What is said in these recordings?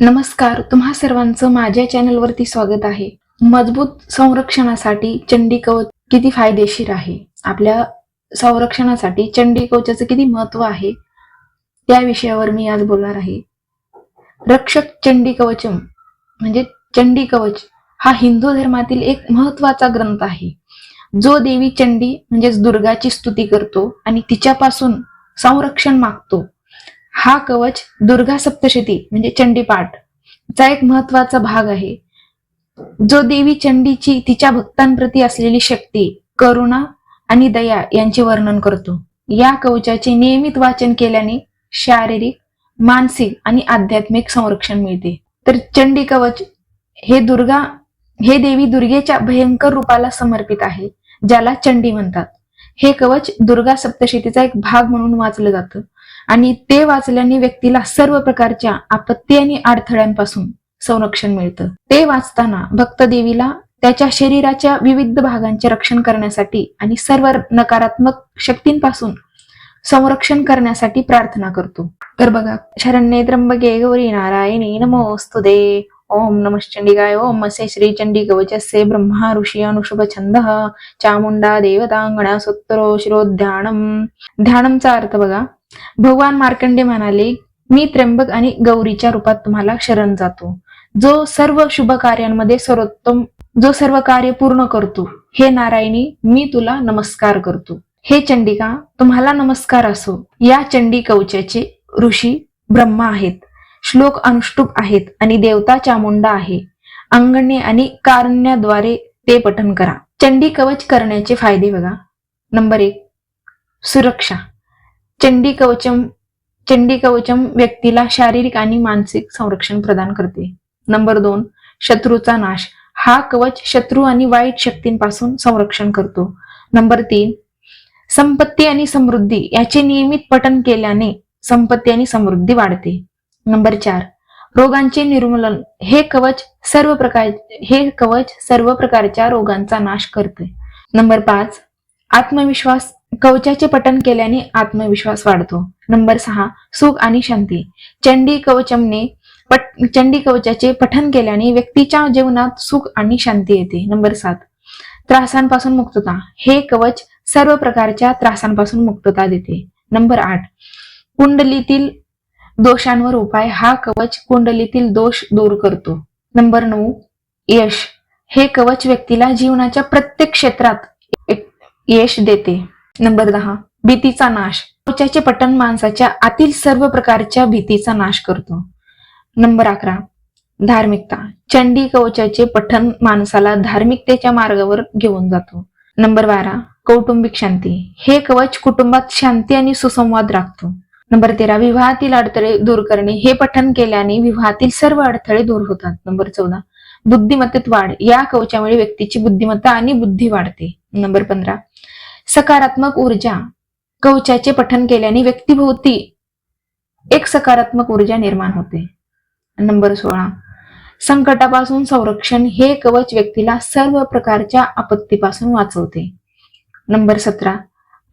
नमस्कार तुम्हा सर्वांचं माझ्या चॅनलवरती स्वागत आहे. मजबूत संरक्षणासाठी चंडी कवच किती फायदेशीर आहे? आपल्या संरक्षणासाठी चंडी कवचाचं किती महत्त्व आहे? त्या विषयावर मी आज बोलणार आहे. रक्षक चंडी कवचम म्हणजे चंडी कवच हा हिंदू धर्मातील एक महत्त्वाचा ग्रंथ आहे. जो देवी चंडी म्हणजेच दुर्गाची स्तुती करतो आणि तिच्यापासून संरक्षण मागतो. हा कवच दुर्गा सप्तशती म्हणजे चंडीपाठ चा एक महत्त्वाचा भाग आहे. जो देवी चंडीची तिच्या भक्तांप्रती असलेली शक्ती करुणा आणि दया यांचे वर्णन करतो. या कवचाचे नियमित वाचन केल्याने शारीरिक मानसिक आणि आध्यात्मिक संरक्षण मिळते. तर चंडी कवच हे दुर्गा हे देवी दुर्गेच्या भयंकर रूपाला समर्पित आहे ज्याला चंडी म्हणतात. हे कवच दुर्गा सप्तशतीचा एक भाग म्हणून वाचलं जातं. आणि ते वाचल्याने व्यक्तीला सर्व प्रकारच्या आपत्ती आणि अडथळ्यांपासून संरक्षण मिळतं. ते वाचताना भक्त देवीला त्याच्या शरीराच्या विविध भागांचे रक्षण करण्यासाठी आणि सर्व नकारात्मक शक्तींपासून संरक्षण करण्यासाठी प्रार्थना करतो. तर बघा शरण्ये त्र्यंबके गौरी नारायणी नमोस्तुते ओम नमश्चंडिकाय ओम असे श्री चंडी कवचस्य ब्रह्मा ऋषी अनुषभ छंद चामुंडा देवतांगणा सूत्रो शिरोध्यानम ध्यानमचा अर्थ बघा भगवान मार्कंडे म्हणाले मी त्र्यंबक आणि गौरीच्या रूपात तुम्हाला शरण जातो. जो सर्व शुभ कार्यांमध्ये सर्वोत्तम जो सर्व कार्य पूर्ण करतो हे नारायणी मी तुला नमस्कार करतो. हे चंडिका तुम्हाला नमस्कार असो. या चंडी कवचाचे ऋषी ब्रह्मा आहेत. श्लोक अनुष्टुप आहेत आणि देवता चामुंडा आहे. अंगणे आणि कारण्याद्वारे ते पठन करा. चंडी कवच करण्याचे फायदे बघा. नंबर एक सुरक्षा. चंडी कवचम चंडी कवचम व्यक्तीला शारीरिक आणि मानसिक संरक्षण प्रदान करते. नंबर दोन शत्रूचा नाश. हा कवच शत्रू आणि वाईट शक्तींपासून संरक्षण करतो. नंबर तीन संपत्ती आणि समृद्धी याचे नियमित पठन केल्याने संपत्ती आणि समृद्धी वाढते. नंबर चार रोगांचे निर्मूलन. हे कवच सर्व प्रकार हे कवच सर्व प्रकारच्या रोगांचा नाश करते. नंबर पाच आत्मविश्वास कवचाचे पठन केल्याने आत्मविश्वास वाढतो. नंबर सहा सुख आणि शांती. चंडी कवचमने पट चंडी कवचाचे पठन केल्याने व्यक्तीच्या जीवनात सुख आणि शांती येते. नंबर सात त्रासांपासून मुक्तता. हे कवच सर्व प्रकारच्या त्रासांपासून मुक्तता देते. नंबर आठ कुंडलीतील दोषांवर उपाय. हा कवच कुंडलीतील दोष दूर करतो. नंबर नऊ यश. हे कवच व्यक्तीला जीवनाच्या प्रत्येक क्षेत्रात यश देते. नंबर दहा भीतीचा नाश. कवचाचे पठण माणसाच्या आतील सर्व प्रकारच्या भीतीचा नाश करतो. नंबर अकरा धार्मिकता. चंडी कवचाचे पठण माणसाला धार्मिकतेच्या मार्गावर घेऊन जातो. नंबर बारा कौटुंबिक शांती. हे कवच कुटुंबात शांती आणि सुसंवाद राखतो. नंबर तेरा विवाहातील अडथळे दूर करणे. हे पठन केल्याने विवाहातील सर्व अडथळे दूर होतात. नंबर चौदा बुद्धिमत्तेत वाढ. या कवचामुळे व्यक्तीची बुद्धिमत्ता आणि बुद्धी वाढते. नंबर पंधरा सकारात्मक ऊर्जा. कवचाचे पठन केल्याने व्यक्तीभोवती एक सकारात्मक ऊर्जा निर्माण होते. नंबर सोळा. संकटापासून संरक्षण हे कवच व्यक्तीला सर्व प्रकारच्या आपत्तीपासून वाचवते. नंबर सतरा.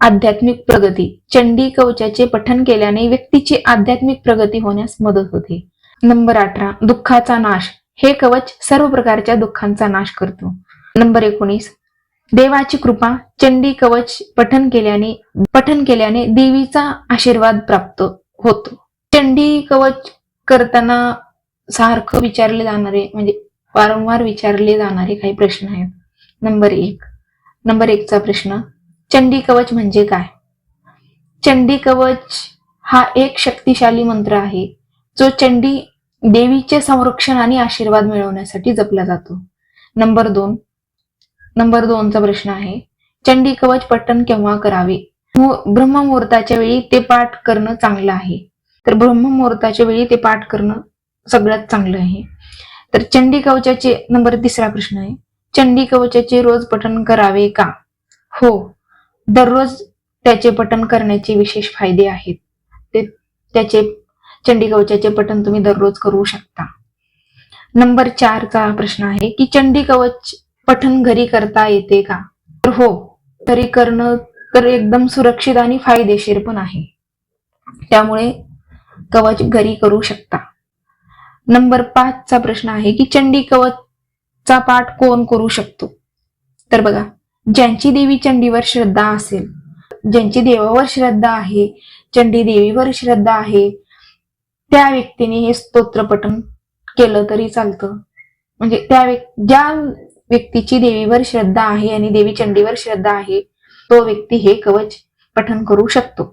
आध्यात्मिक प्रगती. चंडी कवचाचे पठन केल्याने व्यक्तीची आध्यात्मिक प्रगती होण्यास मदत होते. नंबर अठरा. दुःखाचा नाश. हे कवच सर्व प्रकारच्या दुःखांचा नाश करतो. नंबर एकोणीस. देवाची कृपा चंडी कवच पठन केल्याने पठन केल्याने देवीचा आशीर्वाद प्राप्त होतो. चंडी कवच करताना सारखं विचारले जाणारे म्हणजे वारंवार विचारले जाणारे काही प्रश्न आहेत. नंबर एक. नंबर एकचा प्रश्न चंडी कवच म्हणजे काय? चंडी कवच हा एक शक्तिशाली मंत्र आहे जो चंडी देवीचे संरक्षण आणि आशीर्वाद मिळवण्यासाठी जपला जातो. नंबर दोन. नंबर दोनचा प्रश्न आहे. चंडी कवच पठण केव्हा करावे? ब्रह्ममुहूर्ताच्या वेळी ते पाठ करणं चांगलं आहे. तर ब्रह्ममुहूर्ताच्या वेळी ते पाठ करणं सगळ्यात चांगलं आहे. तर चंडी कवचाचे नंबर तिसरा प्रश्न आहे. चंडी कवचाचे रोज पठण करावे का? हो. दररोज त्याचे पठण करण्याचे विशेष फायदे आहेत. ते त्याचे चंडी कवचाचे पठण तुम्ही दररोज करू शकता. नंबर चारचा प्रश्न आहे की चंडी कवच पठण घरी करता येते का? तर हो घरी करणं तर एकदम सुरक्षित आणि फायदेशीर पण आहे. त्यामुळे कवच घरी करू शकता. नंबर पाचचा प्रश्न आहे की चंडी कवचचा पाठ कोण करू शकतो? तर बघा ज्यांची देवी चंडीवर श्रद्धा असेल ज्यांची देवावर श्रद्धा आहे चंडी देवीवर श्रद्धा आहे त्या व्यक्तीने हे स्तोत्र पठण केलं तरी चालतं. म्हणजे त्या व्यक्ती ज्या व्यक्तीची देवीवर श्रद्धा आहे आणि देवी चंडीवर श्रद्धा आहे तो व्यक्ती हे कवच पठन करू शकतो.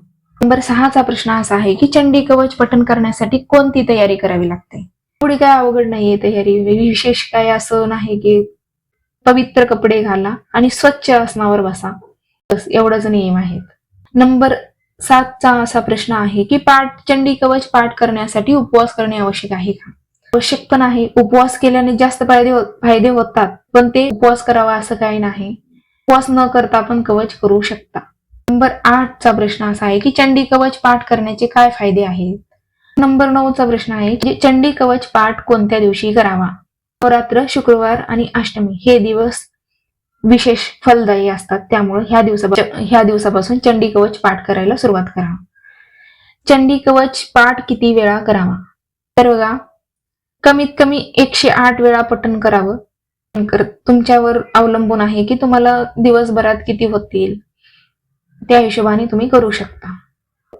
नंबर सहाचा प्रश्न असा आहे की चंडी कवच पठन करण्यासाठी कोणती तयारी करावी लागते? पुढे काय अवघड नाहीये तयारी. विशेष काय असं नाही की पवित्र कपडे घाला आणि स्वच्छ आसनावर बसा. बस एवढाच नियम आहेत. नंबर सातचा असा प्रश्न आहे की पाठ चंडी कवच पाठ करण्यासाठी उपवास करणे आवश्यक आहे का? आवश्यक पण आहे. उपवास केल्याने जास्त फायदे हो- फायदे होतात पण ते उपवास करावा असं काही नाही. उपवास न करता पण कवच करू शकता. नंबर आठचा प्रश्न असा आहे की चंडी कवच पाठ करण्याचे काय फायदे आहेत? नंबर नऊचा प्रश्न आहे की चंडी कवच पाठ कोणत्या दिवशी करावा? नवरात्र शुक्रवार आणि अष्टमी हे दिवस विशेष फलदायी असतात. त्यामुळे ह्या दिवसा ह्या दिवसापासून चंडी कवच पाठ करायला सुरुवात करा. चंडी कवच पाठ किती वेळा करावा? तर बघा कमीत कमी एकशे आठ वेळा पठण करावं. तुमच्यावर अवलंबून आहे की तुम्हाला दिवसभरात किती होतील? त्या हिशोबाने तुम्ही करू शकता.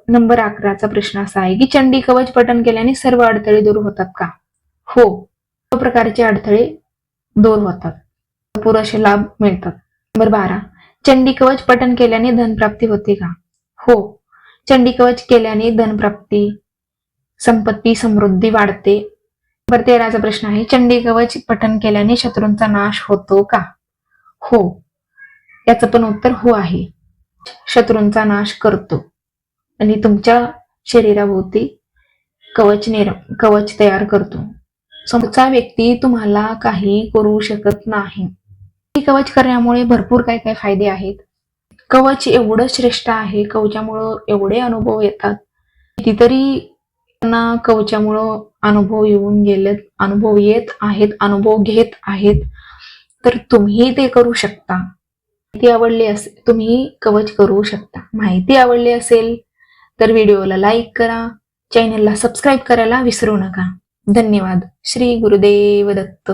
नंबर अकराचा प्रश्न असा आहे की चंडी कवच पठण केल्याने सर्व अडथळे दूर होतात का? हो. सर्व प्रकारचे अडथळे दूर होतात. भरपूर असे लाभ मिळतात. नंबर बारा. चंडी कवच पठण केल्याने धनप्राप्ती होते का? हो. चंडी कवच केल्याने धनप्राप्ती संपत्ती समृद्धी वाढते. बरं तेराचा प्रश्न आहे. चंडी कवच पठन केल्याने शत्रूंचा नाश होतो का? हो. याचं पण उत्तर हो आहे. शत्रूंचा नाश करतो. आणि तुमच्या शरीराभोवती कवच निर कवच तयार करतो. समोरचा व्यक्ती तुम्हाला काही करू शकत नाही. हे कवच करण्यामुळे भरपूर काही काही फायदे आहेत. कवच एवढं श्रेष्ठ आहे कवचामुळं एवढे अनुभव येतात. कितीतरी त्यांना कवचामुळं अनुभव येऊन गेलेत अनुभव येत आहेत अनुभव घेत आहेत. तर तुम्ही ते करू शकता. माहिती आवडली असेल तुम्ही कवच करू शकता. माहिती आवडली असेल तर व्हिडिओला लाईक करा. चॅनलला सबस्क्राईब करायला विसरू नका. धन्यवाद. श्री गुरुदेव दत्त.